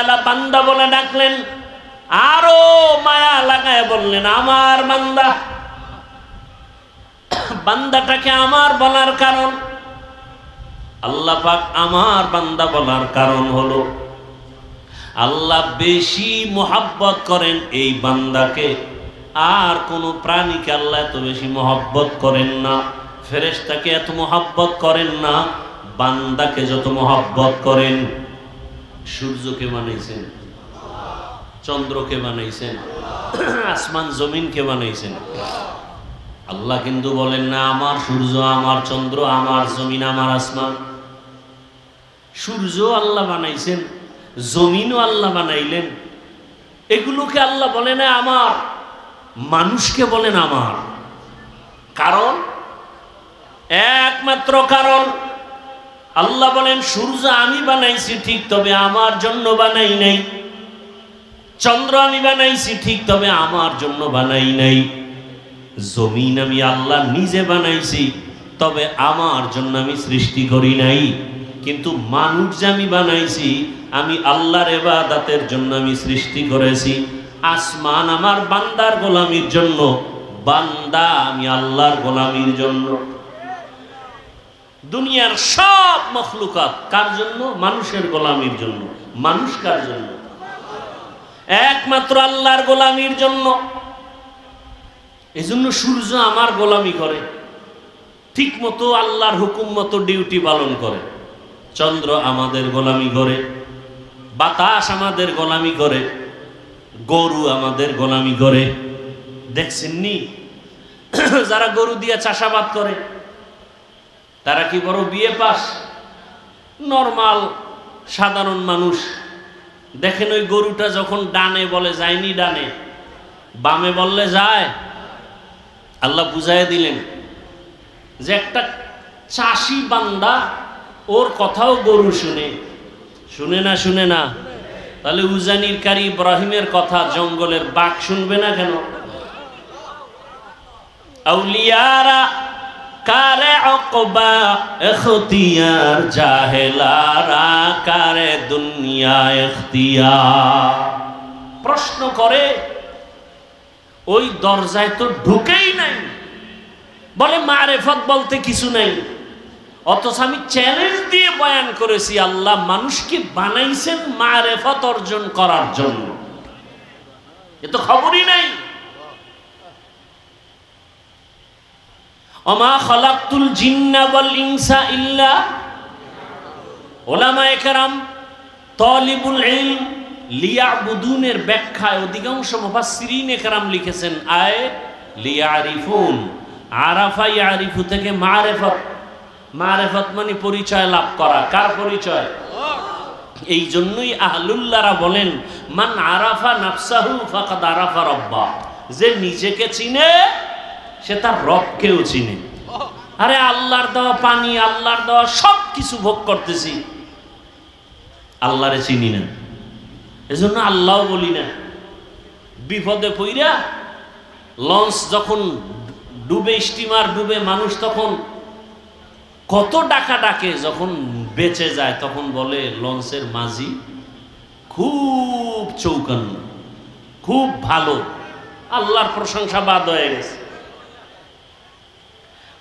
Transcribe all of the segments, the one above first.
আল্লাহ বান্দা বলে ডাকলেন, আরও মায়া লাগায় বললেন, আমার বান্দা। বান্দাটাকে আমার বলার কারণ, আল্লাহ পাক আমার বান্দা বলার কারণ হলো, আল্লাহ বেশি মোহাব্বত করেন এই বান্দাকে, আর কোনো প্রাণীকে আল্লাহ এত বেশি মোহাব্বত করেন না, ফেরেশতাকে এত মোহাব্বত করেন না, বান্দাকে যত মোহাব্বত করেন সূর্যকে বানাইছেন চন্দ্রকে বানাইছেন আসমান জমিনকে বানাইছেন আল্লাহ কিন্তু বলেন, না, আমার সূর্য, আমার চন্দ্র, আমার জমিন, আমার আসমান। সূর্য আল্লাহ বানাইছেন জমিনও আল্লাহ বানাইলেন এগুলোকে আল্লাহ বলে না আমার, মানুষকে বলেন আমার। কারণ? একমাত্র কারণ আল্লাহ বলেন, সূর্য আমি বানাইছি, ঠিক তবে আমার জন্য বানাই নাই। চন্দ্র আমি বানাইছি, ঠিক তবে আমার জন্য বানাই নাই। জমিন আমি আল্লাহ নিজে বানাইছি, তবে আমার জন্য আমি সৃষ্টি করি নাই। কিন্তু মানুষ যে আমি বানাইছি, আমি আল্লাহর এবাদাতের জন্য আমি সৃষ্টি করেছি। আসমান আমার বান্দার গোলামির জন্য, বান্দা আমি আল্লাহর গোলামির জন্য। দুনিয়ার সব মখলুকাত কার জন্য? মানুষের গোলামির জন্য। মানুষ কার জন্য? একমাত্র আল্লাহর গোলামির জন্য। এজন্য সূর্য আমার গোলামি করে। ঠিক মতো আল্লাহর হুকুম মতো ডিউটি পালন করে। চন্দ্র আমাদের গোলামি করে। বাতাস আমাদের গোলামি করে। গরু আমাদের গোলামি করে। দেখছেননি? যারা গরু দিয়ে চাষাবাদ করে। তারা কি বড় বিয়ে পাস? নর্মাল, সাধারণ মানুষ। দেখেন ওই গরুটা যখন ডানে বলে, যায়নি ডানে। বামে বললে, যায়। আল্লাহ বুঝাই দিলেন যে একটা চাষি বান্দা, ওর কথাও গরু শুনে। শুনে না শুনে না। তাহলে উজানির কারি ইব্রাহিমের কথা জঙ্গলের বাঘ শুনবে না কেন? আউলিয়ারা কারে অকবা এখতিয়ার জাহেলারা, কারে দুনিয়া এখতিয়ার? প্রশ্ন করে, ওই দরজায় তো ঢুকেই নাই। বলে, মারেফত বলতে কিছু নাই। অথচ আমি চ্যালেঞ্জ দিয়ে বয়ান করেছি, আল্লাহ মানুষকে বানাইছেন মারেফত অর্জন করার জন্য। এ তো খবরই নাই। অমা খলাকুল জিন্না বল ইনসা ইল্লা ওলামা একরাম তলিবুল ইলম লিয়াবুদুনের ব্যাখ্যায় অধিকাংশ মুফাসসিরিন একরাম লিখেছেন, আয় লিয়ারিফুন, আরাফা ইয়ারিফু থেকে মারেফত মারেফত মানে পরিচয় লাভ করা, কার পরিচয়? এই জন্যই আহলুল্লাহরা বলেন, মান আরাফা নাফসাহু ফাকাদ আরাফা রব্বা যে নিজেকে চিনে সে তার রবকেও চিনে। আরে আল্লাহর দেওয়া পানি, আল্লাহর দেওয়া সব কিছু ভোগ করতেছি। আল্লাহরে চিনি না। এজন্য আল্লাহ বলি না। বিপদে পইরা লঞ্চ যখন ডুবে, স্টিমার ডুবে, মানুষ তখন কত ডাকা ডাকে যখন বেঁচে যায়, তখন বলে লঞ্চের মাঝি খুব চৌকান্ন, খুব ভালো। আল্লাহর প্রশংসা বাদ হয়ে গেছে।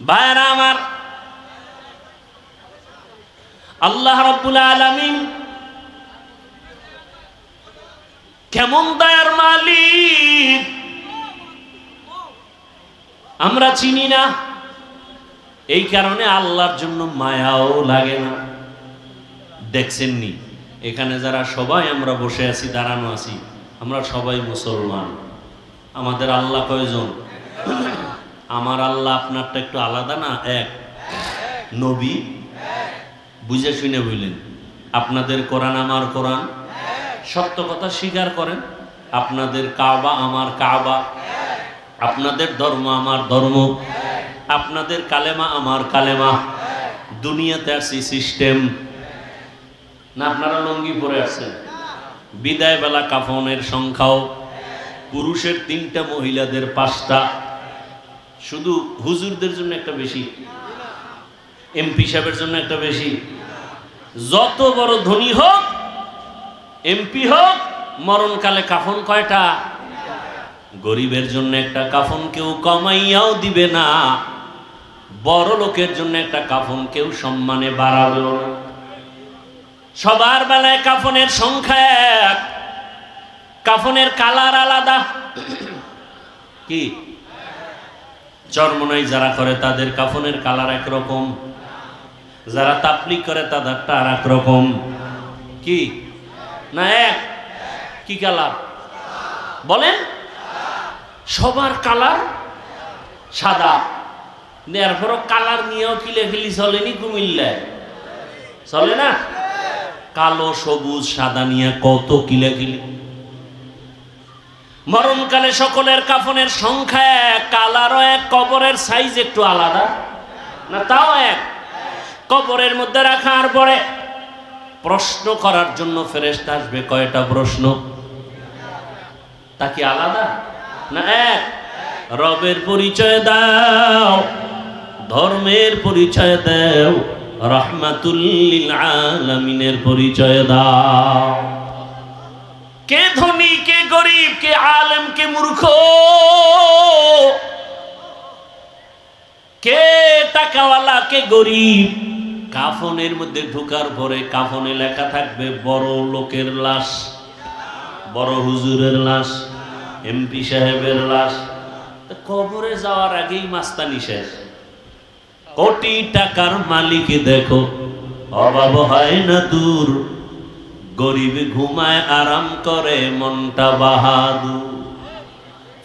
ভাইরা আমার, আল্লাহ রব্বুল আলামিন কেমন দয়ার মালিক? আমরা চিনি না, এই কারণে আল্লাহর জন্য মায়াও লাগে না। দেখছেননি, এখানে যারা সবাই আমরা বসে আছি, দাঁড়ানো আছি, আমরা সবাই মুসলমান। আমাদের আল্লাহ কয়জন? আমার আল্লাহ আপনারটা একটু আলাদা না এক? নবী? বুঝে শুনে বললেন, আপনাদের কোরআন আমার কোরআন? সত্য কথা স্বীকার করেন, আপনাদের কাবা আমার কাবা, আপনাদের ধর্ম আমার ধর্ম, আপনাদের কালেমা আমার কালেমা, দুনিয়াতে আসি সিস্টেম। না, আপনারা লঙ্গি পরে আছেন। বিদায় বেলা কাফনের সংখ্যাও, পুরুষের তিনটা, মহিলাদের পাঁচটা। শুধু হুজুরদের জন্য একটা বেশি, এমপি সাহেবের জন্য একটা বেশি। যত বড় ধনী হোক, এমপি হোক, মরণকালে কাফন কয়টা? গরিবের জন্য একটা কাফন কেউ কমাইয়াও দিবে না। বড় লোকের জন্য একটা কাফন কেউ সম্মানে বাড়াবেও না। সবার বেলায় কাফনের সংখ্যা এক। কাফনের কালার আলাদা। কি? চর্মনাই যারা করে তাদের কাফনের কালার একরকম, যারা তাপলিক করে তাদেরটা আর এক রকম কি? না এক? কি কালার? বলেন। সবার কালার সাদা। এরপরও কালার নিয়েও কিলেখিলি চলেনি কুমিল্লায়। চলে না? কালো, সবুজ, সাদা নিয়ে কত কিলেখিলি মরণকালে সকলের কাফনের সংখ্যা এক, কালারও এক, কবরের সাইজ একটু আলাদা। না, তাও এক। কবরের মধ্যে রাখার পরে প্রশ্ন করার জন্য ফেরেস্তা আসবে। কয়টা প্রশ্ন? তা কি আলাদা? না, এক। রবের পরিচয় দাও, ধর্মের পরিচয় দাও রহমাতুল্লিল আলামিনের পরিচয় দাও। কে ধনী গরিব কে আলেম কে মূর্খ। কে টাকাওয়ালা, কে গরিব? কাফনের মধ্যে ঢুকার পরে কাফনে লেখা থাকবে, বড় লোকের লাশ, বড় হুজুরের লাশ, এমপি সাহেবের লাশ। কবরে যাওয়ার আগেই মাস্তানি শেষ। কোটি টাকার মালিক দেখো, অভাব হয় না দূর। গরিব ঘুমায় আরাম করে, মনটা বাহাদুর।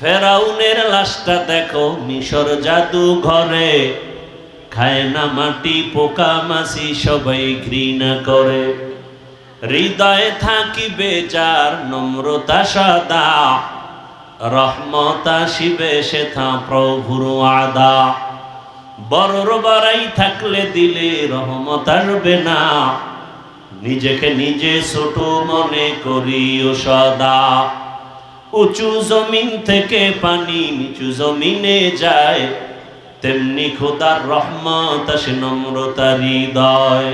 ফেরাউনের লাশটা দেখো, মিশর জাদু ঘরে। খায় না মাটি, পোকা মাসি সবাই ঘৃণা করে। হৃদয়ে থাকিবে যার নম্রতা সদা। রহমতা শিবে সেথা প্রভুর আদা বড়র বাড়াই থাকলে দিলে রহমত আসবে না। নিজেকে নিজে ছোট মনে করিও সদা। উঁচু জমিন থেকে পানি নিচু জমিনে যায়, তেমনি খোদার রহমত আসে নম্রতা হৃদয়।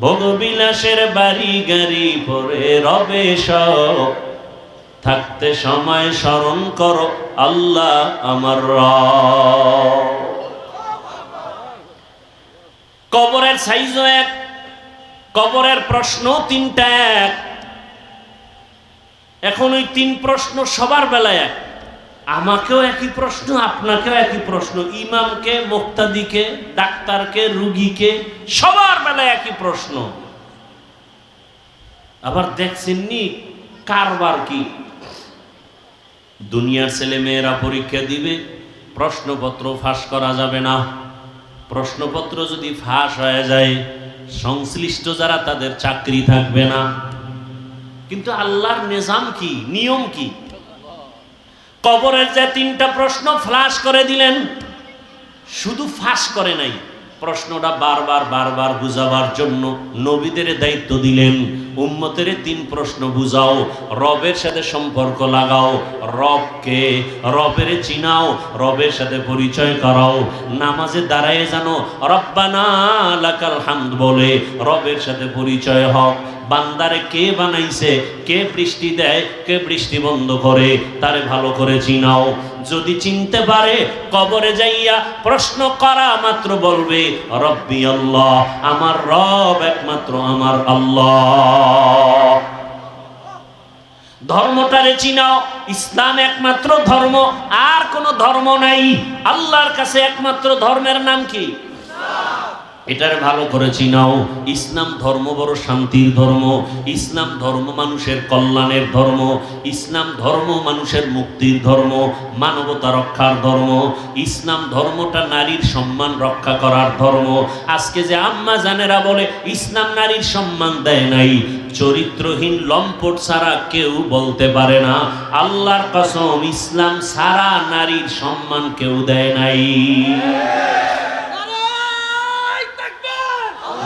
ভোগবিলাসের বাড়ি গাড়ি পরে রবে থাকতে সময় স্মরণ করো, আল্লাহ আমার কবরের সাইজও এক কবরের প্রশ্ন তিনটা এক। এখন ওই তিন প্রশ্ন সবার বেলায় এক। আমাকেও একই প্রশ্ন, আপনাকেও একই প্রশ্ন। ইমামকে, মুক্তাদিকে, ডাক্তারকে, রুগীকে সবার বেলায় একই প্রশ্ন। আবার দেখছেননি কারবার কি? দুনিয়ার ছেলে মেয়েরা পরীক্ষা দিবে, প্রশ্নপত্র ফাঁস করা যাবে না। প্রশ্নপত্র যদি ফাঁস হয়ে যায় সংশ্লিষ্ট যারা তাদের চাকরি থাকবে না। কিন্তু আল্লাহর নিজাম কি? নিয়ম কি? কবরের যে তিনটা প্রশ্ন ফ্লাশ করে দিলেন, শুধু ফাঁস করে নাই। প্রশ্নটা বারবার বারবার বুঝাবার জন্য নবীদের দায়িত্ব দিলেন। উম্মতের তিন প্রশ্ন বুঝাও, রবের সাথে সম্পর্ক লাগাও, রবকে রবের চিনাও, রবের সাথে পরিচয় করাও, নামাজে দাঁড়ায় জানো, রব্বানা লাকাল হামদ বলে, রবের সাথে পরিচয় হোক, বান্দারে কে বানাইছে, কে বৃষ্টি দেয়, কে বৃষ্টি বন্ধ করে, তারে ভালো করে চিনাও। যদি চিনতে পারে, কবরে যাইয়া প্রশ্ন করা মাত্র বলবে, রব্বি আল্লাহ, আমার রব একমাত্র আমার আল্লাহ। ধর্মটারে চিনাও, ইসলাম একমাত্র ধর্ম, আর কোন ধর্ম নাই। আল্লাহর কাছে একমাত্র ধর্মের নাম কি? এটার ভালো করে চিনাও। ইসলাম ধর্ম বড় শান্তির ধর্ম। ইসলাম ধর্ম মানুষের কল্যাণের ধর্ম। ইসলাম ধর্ম মানুষের মুক্তির ধর্ম। মানবতা রক্ষার ধর্ম। ইসলাম ধর্মটা নারীর সম্মান রক্ষা করার ধর্ম। আজকে যে আম্মা জানেরা বলে, ইসলাম নারীর সম্মান দেয় নাই। চরিত্রহীন লম্পট ছাড়া কেউ বলতে পারে না। আল্লাহর কসম, ইসলাম সারা নারীর সম্মান কেউ দেয় নাই।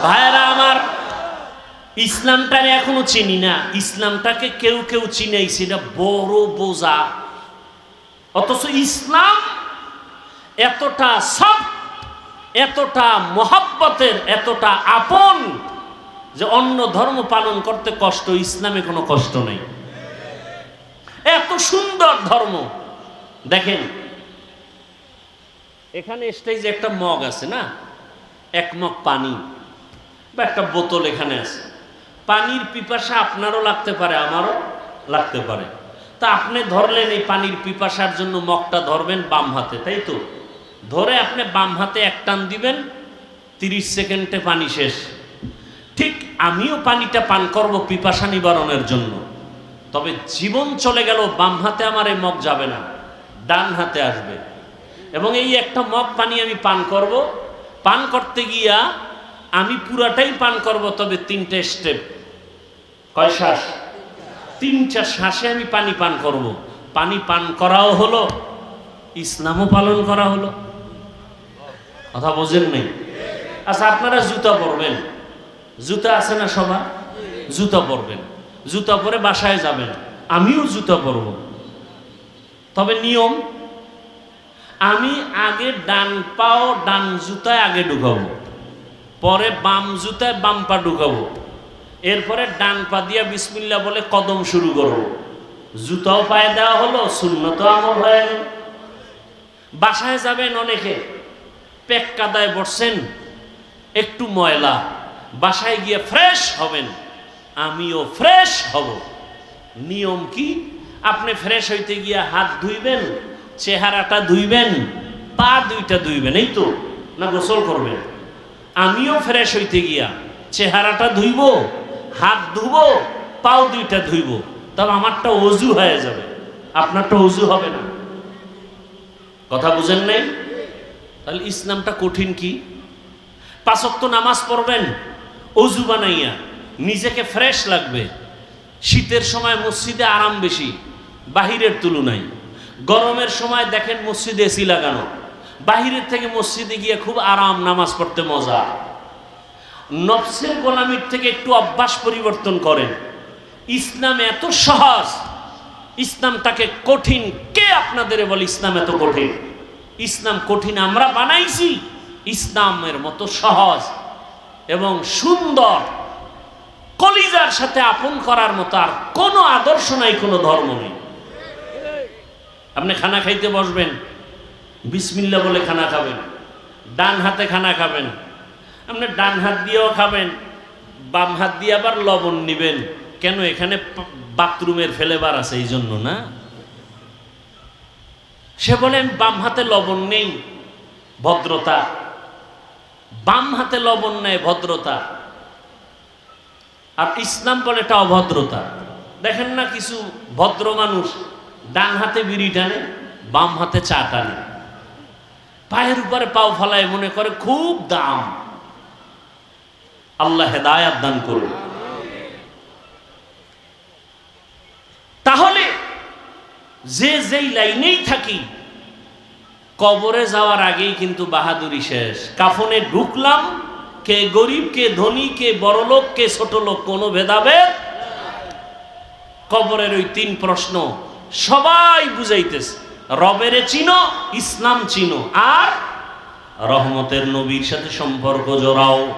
ভাইরা আমার ইসলামটারে এখনও চিনি না। ইসলামটাকে কেউ কেউ চিনেই সেটা বড় বোঝা। অথচ ইসলাম এতটা সব, এতটা মহাব্বতের, এতটা আপন যে অন্য ধর্ম পালন করতে কষ্ট, ইসলামে কোনো কষ্ট নেই। এত সুন্দর ধর্ম। দেখেন, এখানে স্টেজে একটা মগ আছে না? এক মগ পানি। বা একটা বোতল এখানে আছে। পানির পিপাসা আপনারও লাগতে পারে, আমারও লাগতে পারে। তা আপনি ধরলেন এই পানির পিপাসার জন্য মগটা ধরবেন বাম হাতে, তাই তো? ধরে আপনি বাম হাতে এক টান দিবেন, তিরিশ সেকেন্ডে পানি শেষ। ঠিক আমিও পানিটা পান করব পিপাসা নিবারণের জন্য। তবে জীবন চলে গেল, বাম হাতে আমার এই মগ যাবে না, ডান হাতে আসবে। এবং এই একটা মগ পানি আমি পান করব। পান করতে গিয়া আমি পুরাটাই পান করব, তবে তিনটে স্টেপ কয় শ্বাস? তিনটা শ্বাসে আমি পানি পান করব। পানি পান করাও হলো, ইসলামও পালন করা হলো। কথা বোঝেন নেই? আচ্ছা আপনারা জুতা পরবেন। জুতা আছে না সবার? জুতা পরবেন। জুতা পরে বাসায় যাবেন। আমিও জুতা পরব। তবে নিয়ম, আমি আগে ডান পাও, ডান জুতায় আগে ঢুকাবো। পরে বাম জুতায় বাম পা ঢুকাবো। এরপরে ডান পা দিয়া বিসমিল্লা বলে কদম শুরু করব। জুতাও পায়ে দেওয়া হলো শূন্যত আমল হয়ে গেল। বাসায় যাবেন অনেকে পেক কাদায় বসছেন, একটু ময়লা। বাসায় গিয়ে ফ্রেশ হবেন, আমিও ফ্রেশ হব। নিয়ম কি? আপনি ফ্রেশ হইতে গিয়ে হাত ধুইবেন, চেহারাটা ধুইবেন, পা দুইটা ধুইবেন, এই তো? না গোসল করবেন? আমিও ফ্রেশ হইতে গিয়া চেহারাটা ধুইব, হাত ধুব, পাও দুইটা ধুইব, তবে আমারটা অজু হয়ে যাবে, আপনারটা অজু হবে না। কথা বুঝেন নাই? তাহলে ইসলামটা কঠিন কি? পাঁচক্ত নামাজ পড়বেন, অজু বানাইয়া, নিজেকে ফ্রেশ লাগবে। শীতের সময় মসজিদে আরাম বেশি, বাহিরের তুলনায়। গরমের সময় দেখেন মসজিদে এসি লাগানো। বাহিরের থেকে মসজিদে গিয়ে খুব আরাম, নামাজ পড়তে মজা। নফসের গোলামির থেকে একটু অভ্যাস পরিবর্তন করেন। ইসলাম এত সহজ ইসলাম তাকে কঠিন। কে আপনাদের বলে ইসলাম এত কঠিন? ইসলাম কঠিন আমরা বানাইছি, ইসলামের মতো সহজ এবং সুন্দর। কলিজার সাথে আপন করার মতো আর কোনো আদর্শ নাই, কোনো ধর্ম নেই। আপনি খানা খাইতে বসবেন বিসমিল্লা বলে খানা খাবেন, ডান হাতে খানা খাবেন, আপনি ডান হাত দিয়েও খাবেন, বাম হাত দিয়ে আবার লবণ নিবেন। কেন এখানে বাথরুমের ফেলেবার আছে এই জন্য না? সে বলেন, বাম হাতে লবণ নেই, ভদ্রতা। বাম হাতে লবণ নেয় ভদ্রতা। আর ইসলাম বলে এটা অভদ্রতা। দেখেন না কিছু ভদ্র মানুষ, ডান হাতে বিড়ি টানে, বাম হাতে চা টানে। পায়ের উপরে পাও ফলায় মনে করে খুব দাম। আল্লাহ হেদায়াত দান করুন। তাহলে যে যেই লাইনেই থাকি, কবরে যাওয়ার আগেই কিন্তু বাহাদুরি শেষ। কাফনে ঢুকলাম, কে গরিব, কে ধনী, কে বড়লোক কে ছোট লোক, কোনো ভেদাভেদ কবরের ওই তিন প্রশ্ন সবাই বুঝাইতেছে। রবেরে চিনো, ইসলাম চিনো। আর রহমতের নবীর সাথে সম্পর্ক জোড়াও।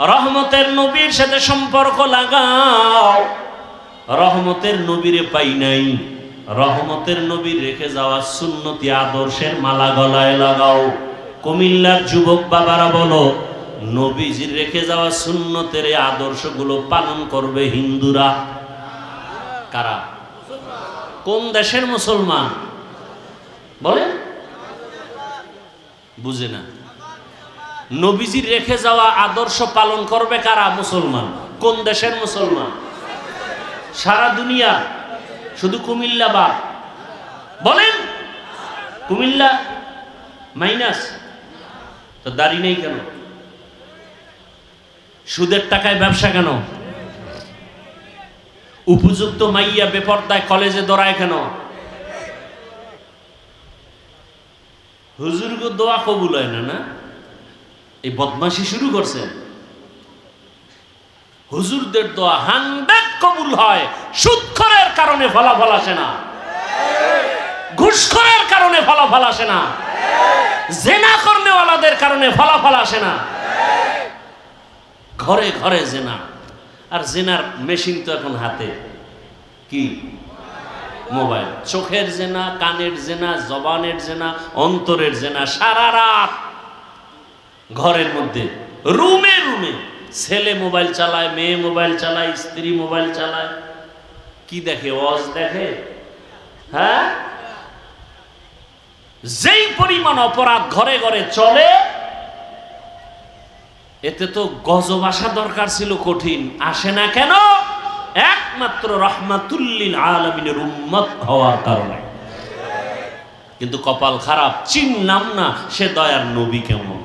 রহমতের নবীর সাথে সম্পর্ক লাগাও। রহমতের নবীরে পাই নাই। রহমতের নবীর রেখে যাওয়া সুন্নতি আদর্শের মালা গলায় লাগাও। কুমিল্লার যুবক বাবারা বলো, নবীজির রেখে যাওয়া সুন্নতের আদর্শগুলো পালন করবে হিন্দুরা। কারা? কোন দেশের মুসলমান? বলে বুঝে না। নবীজির রেখে যাওয়া আদর্শ পালন করবে কারা? মুসলমান। কোন দেশের মুসলমান? সারা দুনিয়া। শুধু কুমিল্লা বা বলেন। কুমিল্লা মাইনাস। তো দাড়ি নেই কেন? সুদের টাকায় ব্যবসা কেন? উপযুক্ত মাইয়া বেপর্দায় কলেজে দৌড়ায় কেন? হুজুরকে দোয়া কবুল হয় না না? এই বদমাশি শুরু করছেন হুজুরদের দোয়া হান্ড্রেড কবুল হয়, সুৎখরের কারণে ফলাফল আসে না। ঘুষখরের কারণে ফলাফল আসে না। জেনা কর্মেওয়ালাদের কারণে ফলাফল আসে না। ঘরে ঘরে জেনা। আর জেনার মেশিন তো এখন হাতে। কি? মোবাইল। চোখের জেনা, কানের জেনা, জবানের জেনা, অন্তরের জেনা, সারা রাত ঘরের মধ্যে। রুমে রুমে। ছেলে মোবাইল চালায়, মেয়ে মোবাইল চালায়, স্ত্রী মোবাইল চালায়। কি দেখে? ওয়াজ দেখে? হ্যাঁ? যেই পরিমাণ অপরাধ ঘরে ঘরে চলে এতে তো গজব আসা দরকার ছিল কঠিন। আসে না কেন? একমাত্র রহমাতুল্লিল আলমিনের উম্মত হওয়ার কারণে। কিন্তু কপাল খারাপ চিনলাম না, সে দয়ার নবী কেমন?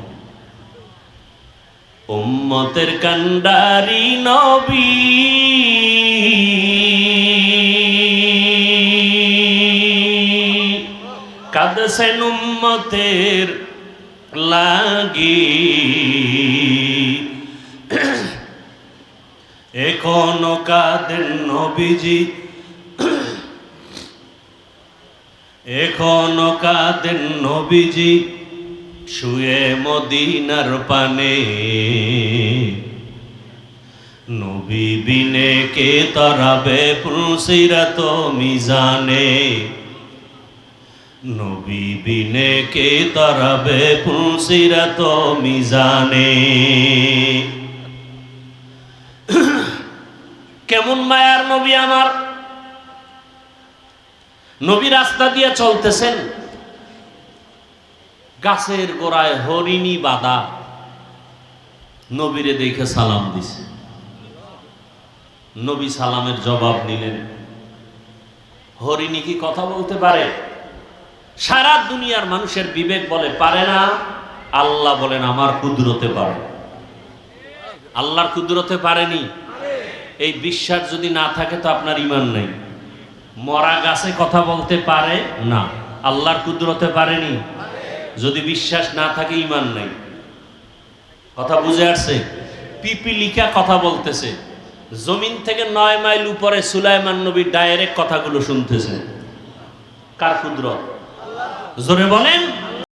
উম্মতের কান্ডারি নবী। কাদসেন উম্মতের লাগি। এখনও কাদের নবীজি। এখনও কাদের নবীজি শুয়ে মদিনার পানে। নবী বিনে কে তরাবে পুলসিরাত মিজানে। নবী বিনে কে তরাবে পুলসিরাত মিজানে। কেমন মায়ার নবী আমার? নবী রাস্তা দিয়ে চলতেছেন। গাছের গোড়ায় হরিণী বাদা নবীরে দেখে সালাম দিছে। নবী সালামের জবাব নিলেন, হরিণী কি কথা বলতে পারে? সারা দুনিয়ার মানুষের বিবেক বলে, পারে না। আল্লাহ বলেন, আমার কুদরতে পারে। আল্লাহর কুদরতে পারেনি। এই বিশ্বাস যদি না থাকে তো আপনার ইমান নেই। মরা গাছে কথা বলতে পারে না। আল্লাহর কুদরতে পারেনি। যদি বিশ্বাস না থাকে, ইমান নেই। কথা বুঝে আসছে? পিপিলিকা কথা বলতেছে। জমিন থেকে নয় মাইল উপরে সুলাইমান নবী ডাইরেক্ট কথাগুলো শুনতেছে। কার কুদরত? জোরে বলেন।